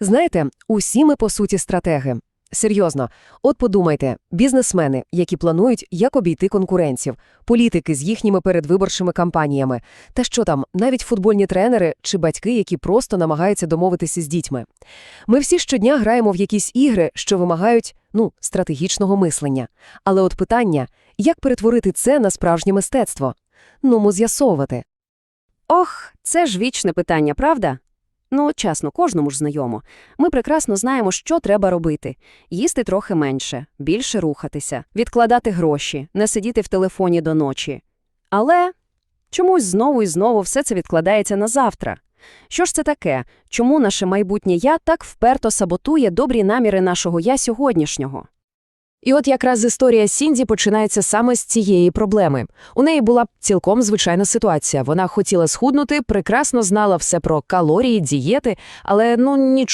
Знаєте, усі ми по суті стратеги. Серйозно, от подумайте, бізнесмени, які планують, як обійти конкуренців, політики з їхніми передвиборчими кампаніями, та що там, навіть футбольні тренери чи батьки, які просто намагаються домовитися з дітьми. Ми всі щодня граємо в якісь ігри, що вимагають, ну, стратегічного мислення. Але от питання, як перетворити це на справжнє мистецтво? Ну, му з'ясовувати. Ох, це ж вічне питання, правда? Ну, чесно, кожному ж знайомо. Ми прекрасно знаємо, що треба робити. Їсти трохи менше, більше рухатися, відкладати гроші, не сидіти в телефоні до ночі. Але чомусь знову і знову все це відкладається на завтра. Що ж це таке? Чому наше майбутнє «я» так вперто саботує добрі наміри нашого «я» сьогоднішнього? І от якраз історія Сінді починається саме з цієї проблеми. У неї була цілком звичайна ситуація. Вона хотіла схуднути, прекрасно знала все про калорії, дієти, але ну нічого